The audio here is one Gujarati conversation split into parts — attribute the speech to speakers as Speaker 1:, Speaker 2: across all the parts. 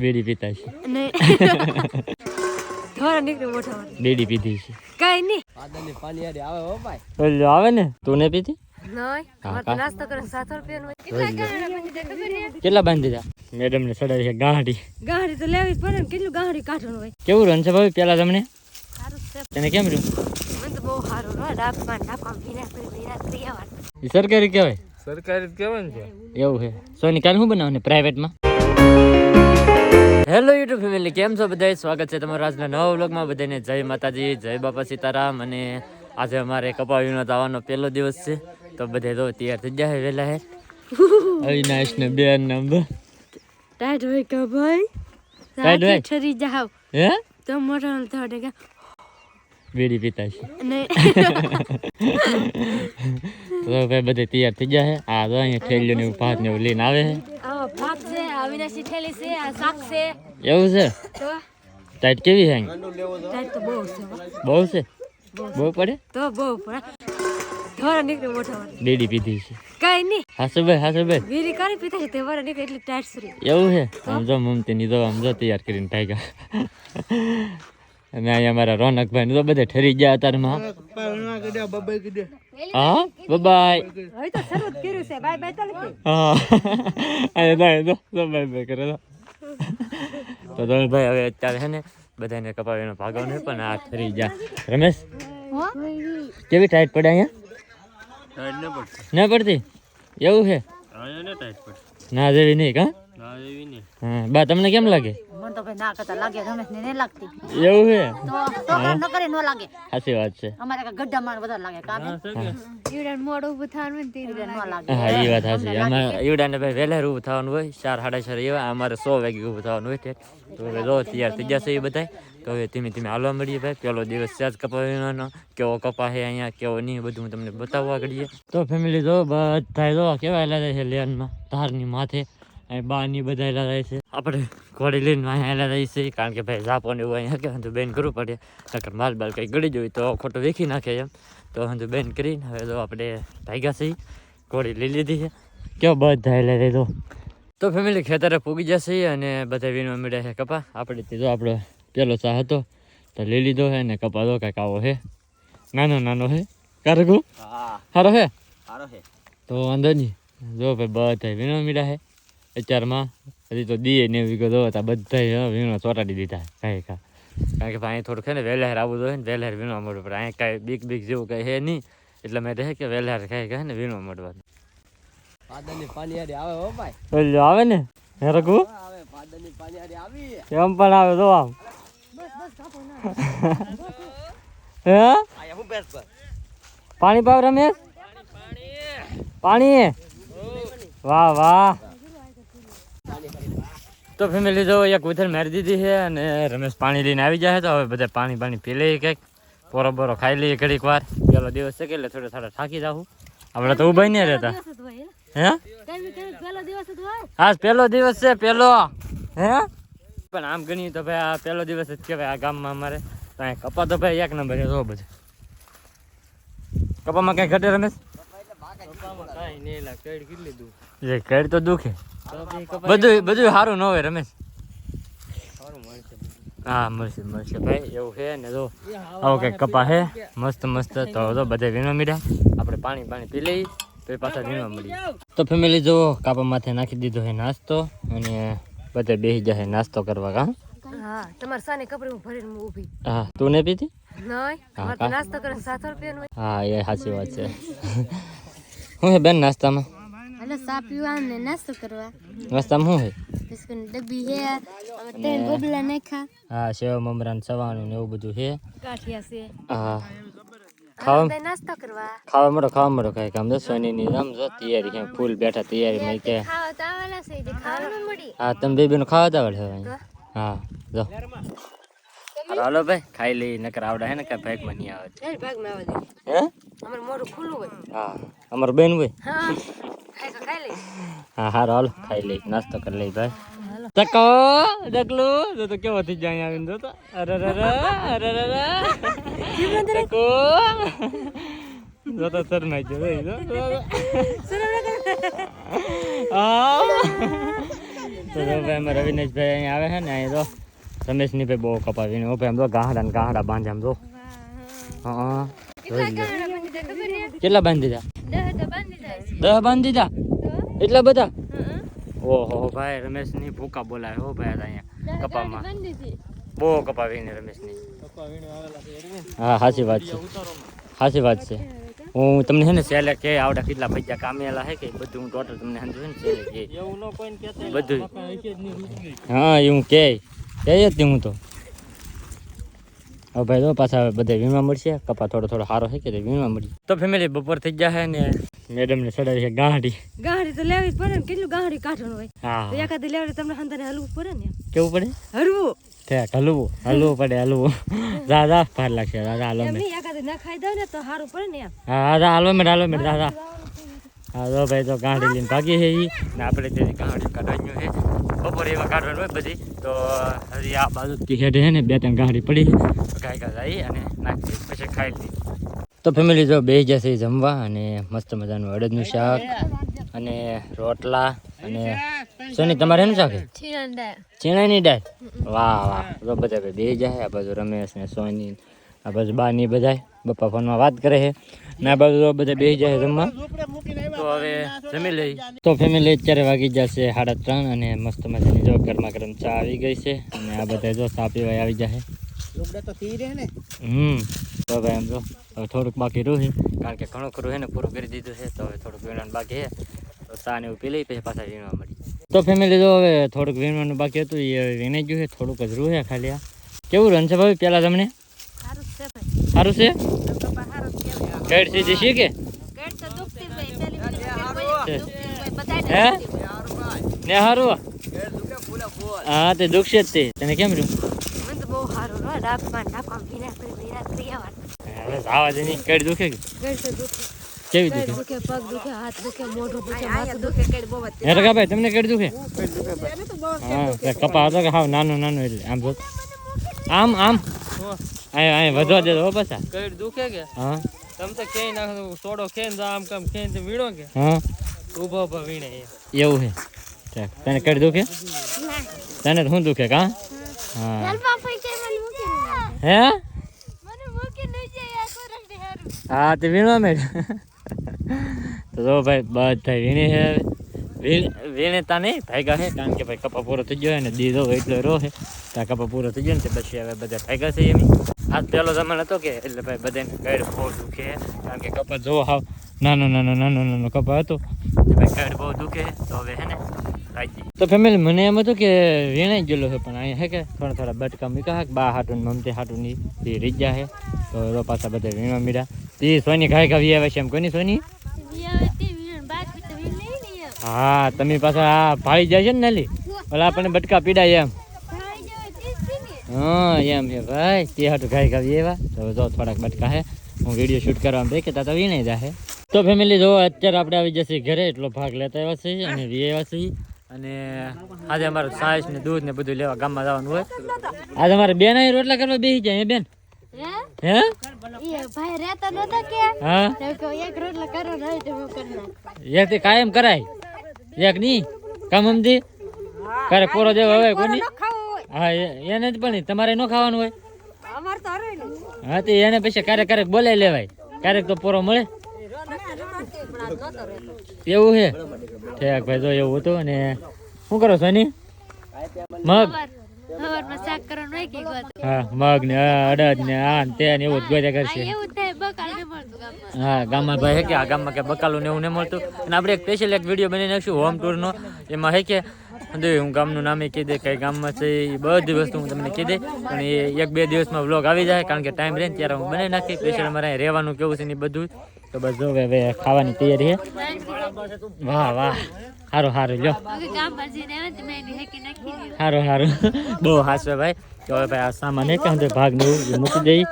Speaker 1: બીડી પીતા છે. બીડી પીધી છે
Speaker 2: કઈ નહીં.
Speaker 3: પાદરની પાણીયારી આવે હો ભાઈ.
Speaker 1: ઓલો આવે ને? તું ને પીધી?
Speaker 2: તો. કેટલા
Speaker 1: બાંધી દીધા મેડમ ને સડાવી છે ગાંઠી
Speaker 2: ગાંઠી તો લેવી જ પડે ને કેટલું ગાંઠી કાઢવાનું હોય?
Speaker 1: કેવું રન છે ભાઈ પેલા તમને? તને કેમ રહ્યું? સરકારી કેવાય
Speaker 3: સરકારી કેવાનું છે
Speaker 1: એવું છે. સોની કાલ શું બનાવવાનું પ્રાઇવેટમાં હેલો યુટ્યુબ ફેમિલી કેમ છો બધા સ્વાગત છે તમારા આજના નવા વ્લોગમાં. બધાને જય માતાજી જય બાપા સીતારામ. અને આજે અમારે કપાવીનો આવવાનો પહેલો દિવસ છે. તો બધે તો તૈયાર થઈ જાય વહેલા હે અવિનાશ ને બેન ને અંબા.
Speaker 2: ટાઈટ હોય કે ભાઈ?
Speaker 1: ટાઈટ હોય?
Speaker 2: છરી જાવ
Speaker 1: હે?
Speaker 2: તો મોટા થોડે કે
Speaker 1: બીડી પીતા છે. તો ભાઈ બધે તૈયાર થઈ જાય આ તો અહીંયા થેલીઓ ને ભાત ને એવું લઈને આવે છે.
Speaker 2: છે છે છે.
Speaker 1: એવું છે? ટાઈટ કેવી છે
Speaker 2: બહુ છે.
Speaker 1: બહુ છે? પડે?
Speaker 2: તો બહુ વાળા.
Speaker 1: બીડી પીધી છે.
Speaker 2: કઈ નહીં
Speaker 1: હાસુભાઈ હાસુભાઈ.
Speaker 2: વીરી કરી પીતા છે તે વરે નીકળે એટલી ટાઈટ સરી
Speaker 1: એવું છે? સમજો મમતી ની તો આમ તૈયાર કરીને ટાઈગા અને અહીંયા અમારા રોનકભાઈ ને તો બધે ઠરી ગયા અત્યારમાં હા? બાય.
Speaker 2: હવે તો શરૂ કર્યું છે. બાય બાય તો નથી
Speaker 1: હા. તો અહીંયા તો બાય બાય કરે તો. તો તમે ભાઈ હવે અત્યારે છે ને બધાને કપાવીનો ભાગવાનો પણ આ ઠરી ગયા. રમેશ કેવી ટાઈટ પડે અહીંયા? ના પડતી. એવું છે? ના જેવી નહીં કા? હા બા તમને કેમ લાગે?
Speaker 4: મને તો ભાઈ ના કરતા લાગે રમેશ ને નહીં લાગતી.
Speaker 1: એવું છે?
Speaker 4: તો છોકરા ન કરે ન લાગે.
Speaker 1: સાચી વાત છે.
Speaker 4: અમારે કાંઈ માર વધારે લાગે કામે
Speaker 2: ઈવડા ઊભું થવાનું ને
Speaker 4: ન લાગે.
Speaker 1: હા એ વાત સાચી અમારે ઈવડાને ભાઈ વહેલા ઊભું થવાનું હોય ચાર સાડા ચાર એવા અમારે સો વાગે ઊભું થવાનું હોય ઠેઠ. તો હવે જો તૈયાર થઈ જશે એ બધા તો હવે ધીમે ધીમે હાલવા મળીએ ભાઈ. પેલો દિવસ છે જ કપાવીનો કેવો કપા છે અહીંયા કેવો નહીં બધું હું તમને બતાવવા કરીએ તો ફેમિલી જો બધા જો કેવા લાગે છે લેનમાં ધારની માથે. અહીં બાની બધા એલા જાય છે. આપણે ઘોડી લઈને અહીંયા હેલા જાય છે કારણ કે ભાઈ ઝાપો ને એવું અહીંયા કે હંધું બેન કરવું પડે. નકર માલ બાલ કંઈ ગળી જોઈ તો ખોટું વેખી નાખે એમ. તો હંધું બેન કરીને હવે તો આપણે ભાગ્યા છીએ ઘોડી લઈ લીધી છે. કેવો બધા હેલા જાય તો તો ફેમિલી ખેતરે પૂગી જશે અને બધા વીણવા મળ્યા છે કપા. આપણે તે આપણો પેલો ચા હતો તો લઈ લીધો છે ને કપા તો કાંઈક આવો છે. નાનો નાનો છે. કારગુ
Speaker 3: હા.
Speaker 1: સારો છે?
Speaker 3: સારો છે.
Speaker 1: તો વાંધો નહીં. જો ભાઈ બધા વીણવા મળ્યા છે. અત્યારમાં હજી તો દીએ ને એવી ગયો હતા બધા વીણો ચોટાડી દીધા કાંઈ કા. કારણ કે ભાઈ થોડુંક છે ને વહેલાર આવું જોઈએ ને વહેલાર વીણવા મળવું પડે. અહીંયા કાંઈ બીક બીક જેવું કંઈ છે નહીં એટલે મેં રહે કે વહેલાર કાંઈ કહે ને વીણવા મળવાનું.
Speaker 3: આવે હો ભાઈ.
Speaker 1: આવે ને હે રઘુ? એમ પણ આવે તો આમ. હે?
Speaker 3: હું
Speaker 1: પાણી પાવ રમેશ? પાણી. વાહ વાહ. તો ફેમિલી જો એક ઉધર મારી દીધી છે અને રમેશ પાણી લઈને આવી જાય તો હવે બધા પાણી પાણી પી લઈએ કંઈક. પોરો બોરો ખાઈ લઈએ ઘડીક વાર. પેલો દિવસ છે કે એટલે થોડો થોડા થાકી જાઉં. આપણે તો ઊભા નહીં રહેતા. હે? આજ પહેલો દિવસ છે, પહેલો. હે? પણ આમ ગણીએ તો ભાઈ આ પહેલો દિવસ જ કહેવાય, આ ગામમાં અમારે. તો કપા તો ભાઈ એક નંબર છે બધું. કપામાં કઈ ઘટે રમેશ? જે કેડ તો દુખે. બધું બધું સારું ન હોય રમેશ. હા મળશે મળશે. ભાઈ એવું છે ને જો. આવો કંઈક કપા છે. મસ્ત મસ્ત તો જો બધે વીણવા મીડ્યા. આપણે પાણી પાણી પી લઈ તો પાછા વીણવા મળીએ. તો ફેમિલી જો કાપા માથે નાખી દીધો છે નાસ્તો અને બધે બેસી જાય નાસ્તો કરવા કા
Speaker 2: હા તમારે સાને કપડે હું ભરીને ઊભી.
Speaker 1: હા તું ને પીધી
Speaker 2: નહીં નાસ્તો કરે સાત રૂપિયા
Speaker 1: હા એ સાચી વાત છે. શું છે બેન નાસ્તામાં?
Speaker 4: એટલે ચા પીવા ને નાસ્તો કરવા.
Speaker 1: નાસ્તામાં શું છે
Speaker 4: બિસ્કુટ ડબ્બી હે અમે ત્રણ બબલા નાખ્યા.
Speaker 1: હા સેવ મમરાન સવાણું ને એવું બધું છે
Speaker 2: ગાંઠિયા છે.
Speaker 1: હા. ખાવા
Speaker 2: બધા નાસ્તો કરવા.
Speaker 1: ખાવા મળો ખાવા મળો કઈ કામ. દસ સોનીની આમ જો તૈયારી છે ફૂલ બેઠા તૈયારી માં કે
Speaker 2: ખાવા તો આવેલા છે જે ખાવાનું મળી.
Speaker 1: હા તમે બે બેનો ખાવા દાવડ છે હા. જો. હાલો ભાઈ ખાઈ લઈ નકર આવડે હે ને કઈ ભાગમાં નહીં આવે.
Speaker 2: એ ભાગમાં આવે છે
Speaker 1: હે?
Speaker 2: અમારે મોઢું ખુલ્લું હોય.
Speaker 1: હા અમાર બેન હોય.
Speaker 2: હા. ખાઈ લે
Speaker 1: હા હારો હાલો ખાઈ લે નાસ્તો કરી લઈ ભાઈ. ચકો ડકલો જો તો કેવો થઈ જાય આવીને જો તો. અરે રે રે અરે રે રે ચકો. જો તો ગયો ભાઈ જો, જો. હા. તો ભાઈ અમારે રવિનેશભાઈ અહીંયા આવે છે ને અહીં તો રમેશની ભાઈ બહુ કપાવીને. ઓ ભાઈ આમ તો ગાહડા ને ગાહડા બાંધે આમ તો હા. લો. કેટલા બાંધી દીધા? દહ બાંધી દીધા? એટલા બધા? ઓહો ભાઈ રમેશની ભૂકા બોલાવે હો ભાઈ અહીંયા કપામાં બહુ કપાવીને રમેશની. હા સાચી વાત છે. સાચી વાત છે. હું તમને છે ને સેલે કે આવડા કેટલા પૈસા કામેલા હે કે બધું હું ટોટલ તમને સમજુ ને સેલે કે. બધું. હા એવું કે કે જ હું તો. હવે ભાઈ તો પાછા બધા વીમા મળશે. કપા થોડો થોડો સારો છે કે વીમા મળી તો ફેમિલી બપોર થઈ ગયા છે ને મેડમ ને ચડાવી છે ગાંઠી
Speaker 2: ગાડી તો લેવી જ પડે ને. કેટલું ગાડી કાઢવાનું હોય? તો
Speaker 1: હા.
Speaker 2: એકાદી લેવડે તમને હંતાને હલવું પડે ને.
Speaker 1: કેવું પડે?
Speaker 2: હરવું
Speaker 1: ઠેક હલવું હલવું પડે હલવું. દાદા ભાર લાગશે. દાદા હાલો મેં
Speaker 2: ના ખાઈ દઉં ને તો સારું પડે ને
Speaker 1: હા દાદા હાલો મેં હાલો મેં દાદા હા તો ભાઈ તો ગાંડી લઈને ભાગી છે ને આપણે તે ગાંડી કાઢવાનું છે બપોરે એમાં કાઢવાનું હોય બધી. તો હજી આ બાજુથી હેડે છે ને બે ત્રણ ગાંડી પડી ગાય ગા જાય અને નાખી પછી ખાઈ લઈ તો ફેમિલી જો બે જશે જમવા અને મસ્ત મજાનું અડદનું શાક અને રોટલા અને સોની તમારે એનું શાક? ચીણાની ડાય વાહ વાહ. તો બધા બે જાય આ બાજુ રમેશ ને સોની આ બાજુ બા ની બધા બપ્પા ફોનમાં વાત કરે છે. ને આ બાજુ બધા બેસી જાય જમવા. તો હવે જમી લઈ. તો ફેમિલી અત્યારે વાગી જશે સાડા ત્રણ અને મસ્ત મજાની જો ગરમા ગરમ ચા આવી ગઈ છે. અને આ બધા જો ચા પીવા આવી જશે હમ. તો ભાઈ એમ જો હવે થોડુંક બાકી રહ્યું છે. કારણ કે ઘણું ખરું છે ને પૂરું કરી દીધું છે. તો હવે થોડુંક વીણવાનું બાકી છે. તો ચા ને એવું પી લઈ પછી પાછા વીણવા મળી તો ફેમિલી જો હવે થોડુંક વીણવાનું બાકી હતું એ વીણાઈ ગયું છે. થોડુંક જ રૂ છે ખાલી આ. કેવું રન છે ભાઈ પેલા તમને
Speaker 2: સારું છે?
Speaker 1: કેડથી જશે કે? હે? ને હારું? હા, તે દુખશે જ તે. તને કેમ રહ્યું? તમને કેડ દુખે? કપા હતો કે હા નાનો નાનો એટલે. આમ આમ આમ. અહીં આય વધવા દે હો બસ
Speaker 3: કઈ દુખે કે?
Speaker 1: હા.
Speaker 3: તમ તો કે નાખ સોડો ખેન આમ કામ ખેન તે વીણો કે?
Speaker 1: હા.
Speaker 3: ઊભો ઊભો વીણે
Speaker 1: એવું છે ચાલ તને કઈ દુખે? તને તો શું દુખે કા? હા. હે? હા તે વીણવા મેં તો જો ભાઈ બધા વીણી છે હવે. વીણ વીણતા નહીં ભાઈ હે કારણ કે ભાઈ કપા પૂરો થઈ ગયો ને દીધો એટલો રો ત્યાં કપા પૂરો થઈ ગયો ને પછી હવે બધા ભાગ્યા થઈ એમ. આ પહેલો જમાનો હતો કે એટલે ભાઈ બધાને ગેડ બહુ દુખે કારણ કે કપા જોવો હાવ નાનો નાનો નાનો નાનો કપા હતો. ભાઈ ગેડ બહુ દુખે તો હવે હે ને તો ફેમિલી મને એમ હતું કે વીણાઈ ગયેલો છે પણ અહીંયા હે કે થોડા થોડા બટકા મૂક્યા હે બા હાટું મમતી હાટું એ રીજા છે તો એ પાછા બધા વીણવા મીડા. તે સોની ઘાય ઘાવી આવે છે એમ કોની સોની? હા તમે પાછા આ ભાળી જાય છે ને નાલી. ઓલા આપણને બટકા પીડાય એમ. હા એમ છે ભાઈ. તે હાટું ગાય ઘાવી એવા તો જો થોડાક બટકા હે. હું વીડિયો શૂટ કરવા દેખતા તો વીણાઈ જાહે. તો ફેમિલી જો અત્યારે આપણે આવી જશે ઘરે એટલો ભાગ લેતા આવ્યા છીએ અને વી છીએ અને આજે અમારે સાસ ને દૂધ ને બધું લેવા ગામમાં જવાનું હોય. આજે અમારે બેન અહીં રોટલા કરવા બેસી જાય બેન? હે?
Speaker 4: ભાઈ રહેતા નતા કે.
Speaker 1: હા?
Speaker 4: એક રોટલા કરો નહીં તો હું
Speaker 1: એક તે કાયમ કરાય. એક નહીં કામ સમજી? કરે પૂરો દેવો હવે કોની? હા એ- એને જ પણ તમારે ન ખાવાનું હોય?
Speaker 2: અમાર તો હરે
Speaker 1: હા તો એને પછી ક્યારેક ક્યારેક બોલાઈ લેવાય. ક્યારેક તો પોરો મળે. એવું છે ઠેક ભાઈ જો એવું હતું ને. શું કરો સોની? મગ? હા મગ ને અડદ ને આ ને તે ને એવું જ ગોત્યા કરશે.
Speaker 4: ને
Speaker 1: હા ગામમાં ભાઈ હે કે આ ગામમાં કે બકાલું ને એવું નહીં મળતું. અને આપણે એક સ્પેશિયલ એક વીડિયો બનાવી નાખશું હોમ ટૂરનો એમાં હે કે બધું હું ગામનું નામે કહી દે કઈ ગામમાં છે એ બધી વસ્તુ હું તમને કહી દે. અને એ એક બે દિવસમાં વ્લોગ આવી જાય કારણ કે ટાઈમ રહે ને ત્યારે હું બનાવી નાખી સ્પેશિયલ મારે અહીં રહેવાનું કેવું છે ને બધું. તો બસ જો હવે ખાવાની તૈયારી છે. વાહ વાહ. સારું સારું
Speaker 4: દીધું.
Speaker 1: સારું સારું બહુ હાસવે ભાઈ. તો હવે ભાઈ આ સામાન એક કાંધે ભાગ ને એવું મૂકી દઈ.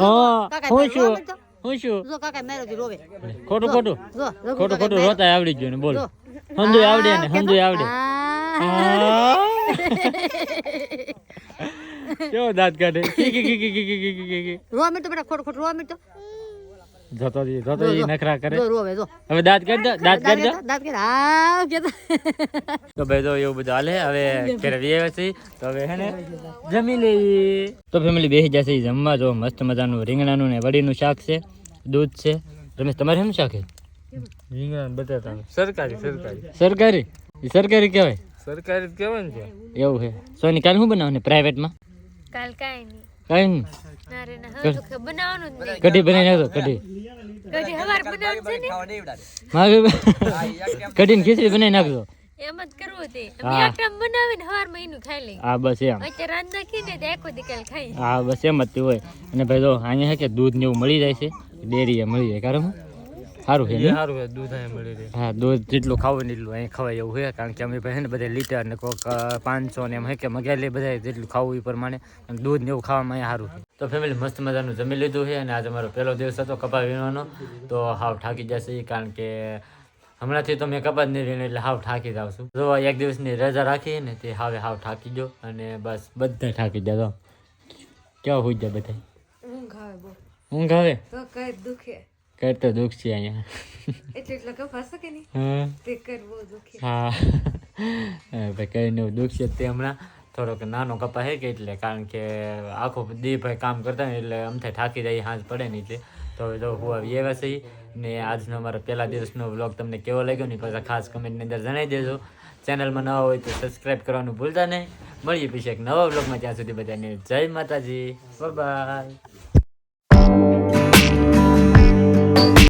Speaker 1: હા
Speaker 4: કાકા
Speaker 1: હું
Speaker 4: જો રોવે.
Speaker 1: ખોટું ખોટું.
Speaker 4: જો જો
Speaker 1: ખોટું ખોટું. રોતા આવડી ગયું ને બોલ.
Speaker 4: જો.
Speaker 1: હંધુ આવડે ને હંધુ
Speaker 4: તો બેટા
Speaker 1: તો એવું બધું હાલે હવે તો હવે ને જમી લઈએ. તો ફેમિલી બેસી જશે જમવા. જો મસ્ત મજાનું રીંગણાનું ને વડીનું શાક છે દૂધ છે. રમેશ તમારે શું શાક
Speaker 3: રીંગણા બટાટા સરકારી સરકારી.
Speaker 1: સરકારી? એ સરકારી કહેવાય?
Speaker 3: સરકારી જ કહેવાય ને
Speaker 1: એવું છે સોની કાલ શું બનાવવાનું પ્રાઇવેટમાં
Speaker 2: કાલ કાંઈ નહીં.
Speaker 1: કઈ નહીં?
Speaker 2: ના રે ના હવે તો ખબર બનાવવાનું જ નહીં.
Speaker 1: કઢી બનાવી નાખો કઢી.
Speaker 2: કઢી હવાર બનાવવાનું છે ને?
Speaker 1: મારે કઢીને ખીચડી બનાવી નાખજો.
Speaker 2: એમ જ કરવું તે.
Speaker 1: હા.
Speaker 2: અમે એક બનાવીને હવાર મહિનું ખાઈ લઈ
Speaker 1: હા બસ એમ.
Speaker 2: અત્યારે રાત નાખીને તે આખો દી ખાઈ
Speaker 1: હા બસ એમ જ હોય. અને ભાઈ જો અહીંયા છે કે દૂધ ને એવું મળી જાય છે? ડેરીએ મળી જાય કારણ સારું છે
Speaker 3: સારું છે દૂધ અહીં મળી રહે
Speaker 1: હા દૂધ જેટલું ખાવું ને એટલું અહીં ખવાય એવું છે કારણ કે અમે પાસે ને બધા લીટર ને કોક પાંચસો ને એમ હે કે લઈએ બધા જેટલું ખાવું એ પ્રમાણે. દૂધ ને એવું ખાવામાં અહીંયા સારું તો ફેમિલી મસ્ત મજાનું જમી લીધું છે અને આજે મારો પહેલો દિવસ હતો કપા વીણવાનો. તો હાવ થાકી જશે કારણ કે હમણાંથી તો મેં કપા જ નહીં વીણ એટલે હાવ થાકી જાઉં છું. જો એક દિવસની રજા રાખી ને તે હાવે હાવ થાકી ગયો અને બસ બધા થાકી જતો કેવા હોઈ જાય બધા
Speaker 2: ઊંઘ આવે
Speaker 1: ઊંઘ આવે?
Speaker 2: તો કઈ દુખે.
Speaker 1: કઈ તો દુઃખ છે અહીંયા
Speaker 2: એટલે એટલે કપાસ કે નહીં?
Speaker 1: હા.
Speaker 2: તે કર બહુ દુખે
Speaker 1: હા. ભાઈ કઈ દુઃખ છે તે હમણાં થોડોક નાનો કપા છે કે એટલે કારણ કે આખો દી ભાઈ કામ કરતા ને એટલે અમથે થાકી જાય હાંજ પડે ને એટલે. તો હવે તો હું આવી એવા છે ને આજનો અમારો પહેલા દિવસનો વ્લોગ તમને કેવો લાગ્યો ને પાછા ખાસ કમેન્ટની અંદર જણાવી દેજો. ચેનલમાં નવા હોય તો સબસ્ક્રાઈબ કરવાનું ભૂલતા નહીં. મળીએ પછી એક નવા વ્લોગમાં ત્યાં સુધી બધાને જય માતાજી. બાય